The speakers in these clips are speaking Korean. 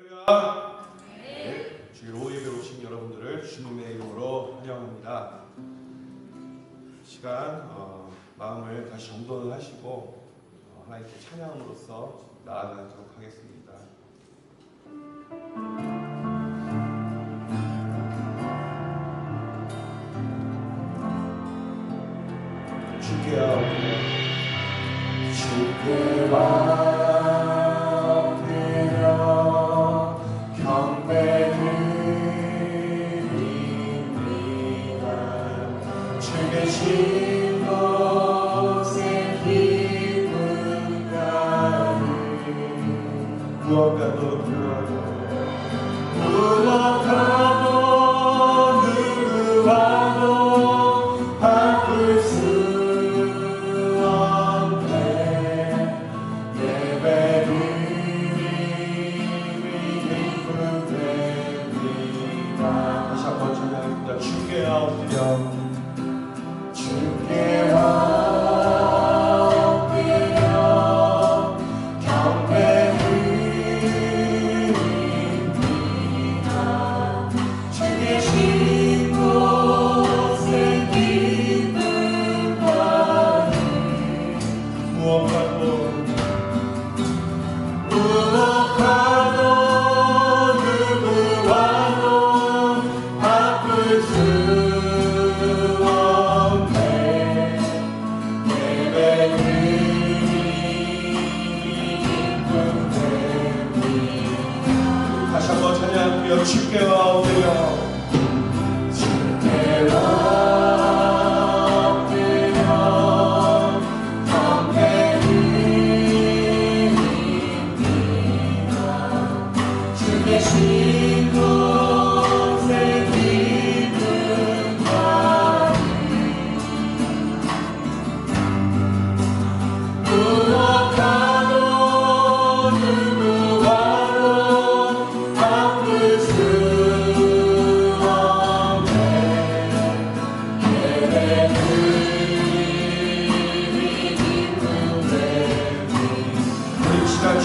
할렐루야. 네, 주일 오후 예배 오신 여러분들을 주님의 이름으로 환영합니다. 시간 어, 마음을 다시 정돈을 하시고 어, 하나님께 찬양함으로써 나아가도록 하겠습니다. 주께여 주께 앞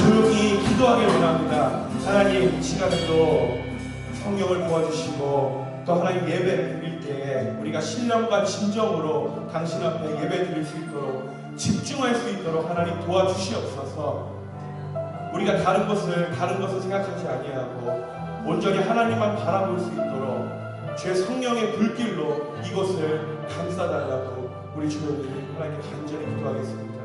조용히 기도하길 원합니다. 하나님 이 시간에도 성경을 도와주시고 또 하나님 예배 드릴 때에 우리가 신령과 진정으로 당신 앞에 예배 드릴 수 있도록 집중할 수 있도록 하나님 도와주시옵소서. 우리가 다른 것을 다른 것을 생각하지 아니하고 온전히 하나님만 바라볼 수 있도록 죄 성령의 불길로 이것을 감싸달라고 우리 주님이 하나님 간절히 기도하겠습니다.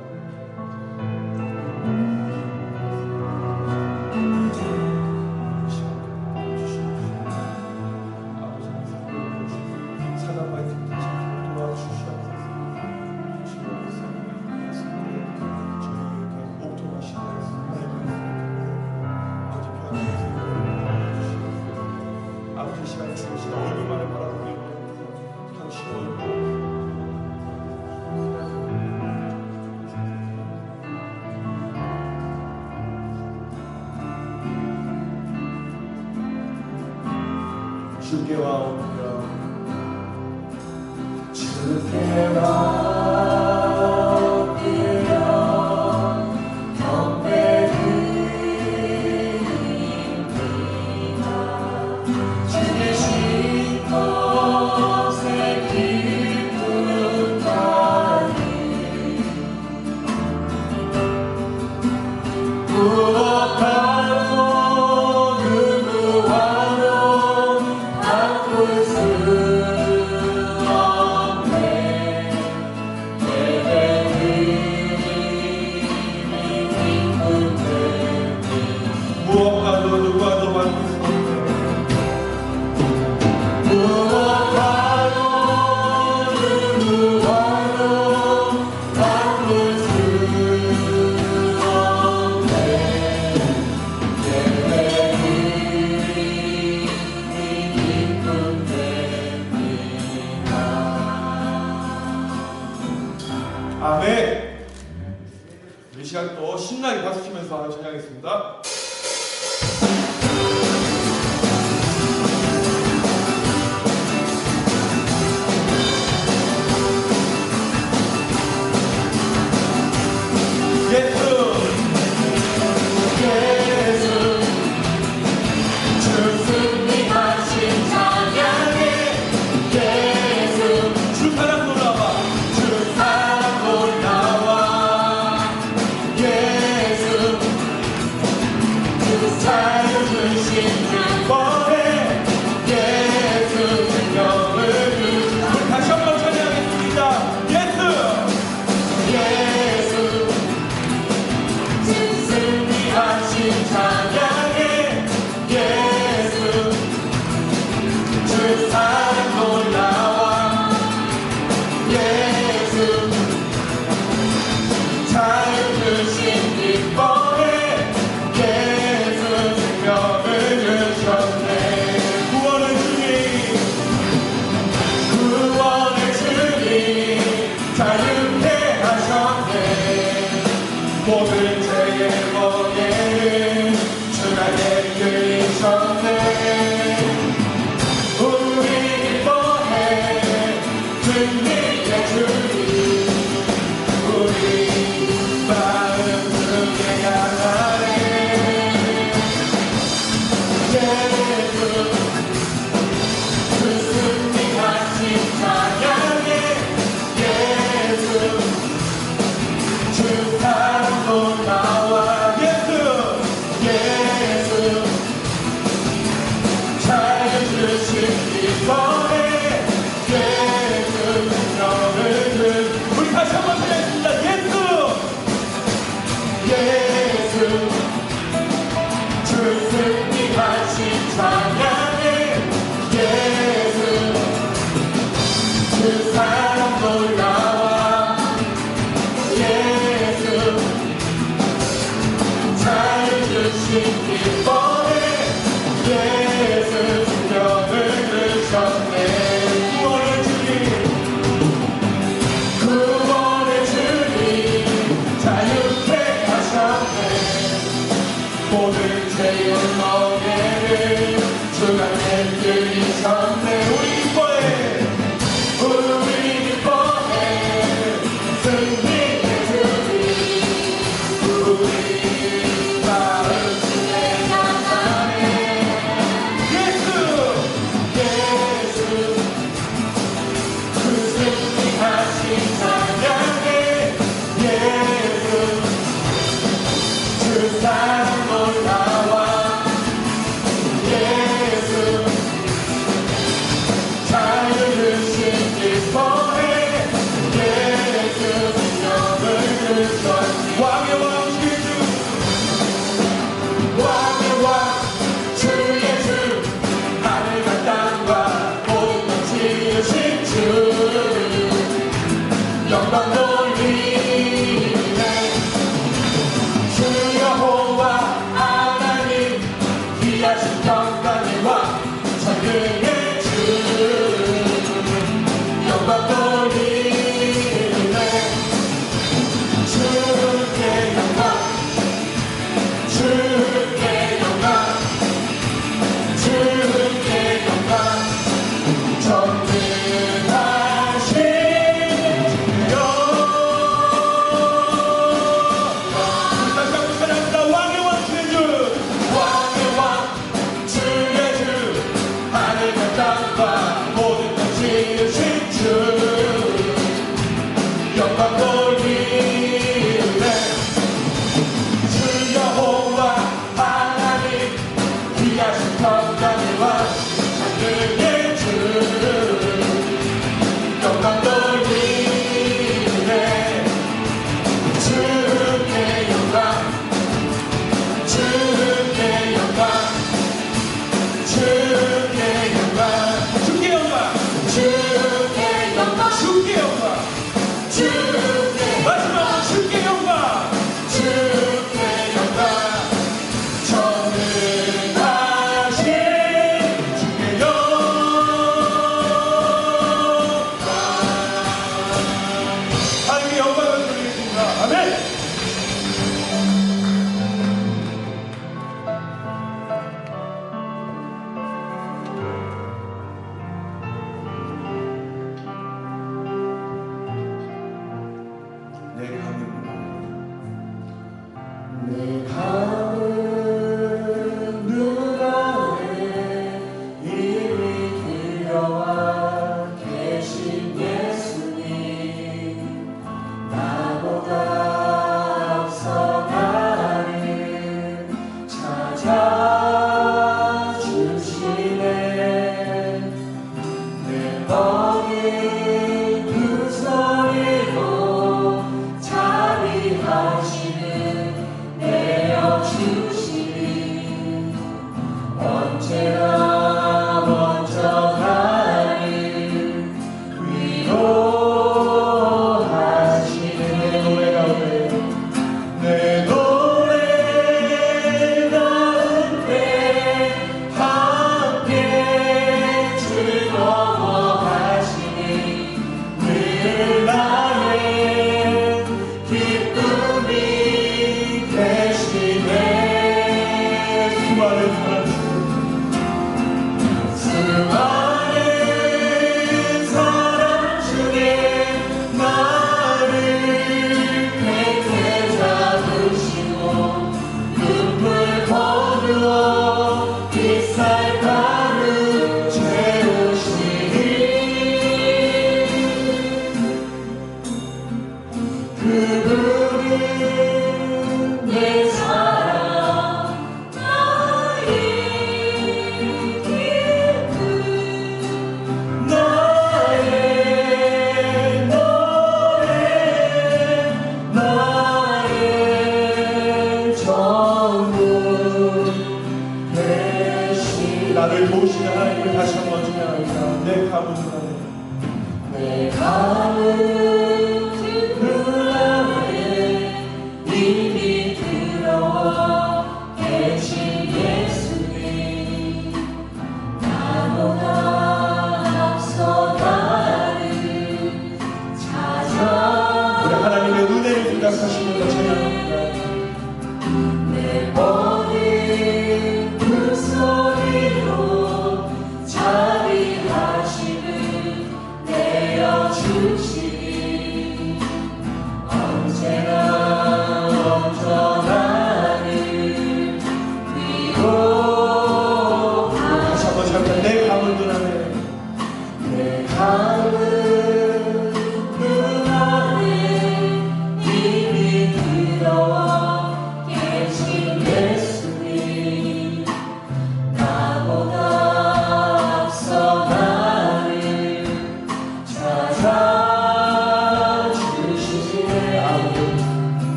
주께와 옵니다. 주께와 옵니다. 경배드립니다. 주 계신 곳 didn't 영광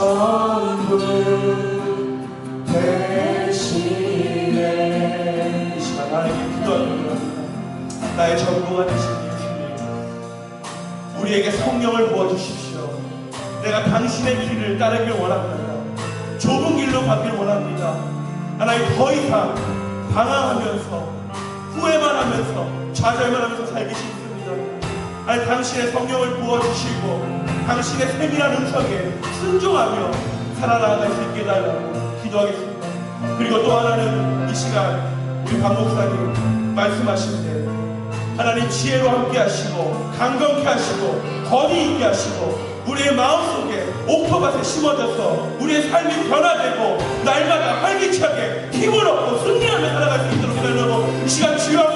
전부 이 시간 기도합니다. 나의 전부가 되신 예수님, 우리에게 성령을 부어주십시오. 내가 당신의 길을 따르길 원합니다. 좁은 길로 가길 원합니다. 하나님 더 이상 방황하면서 후회만 하면서 좌절만 하면서 살기 싫습니다. 아니 당신의 성령을 부어주시고 당신의 세밀한 음성에 순종하며 살아나갈 수 있게 달라고 기도하겠습니다. 그리고 또 하나는 이 시간 우리 박 목사님 말씀하실 때 하나님 지혜로 함께 하시고 강건케 하시고 거리 있게 하시고 우리의 마음속에 옥토밭에 심어져서 우리의 삶이 변화되고 날마다 활기차게 힘을 얻고 승리하며 살아갈 수 있도록 하나님 시간 주여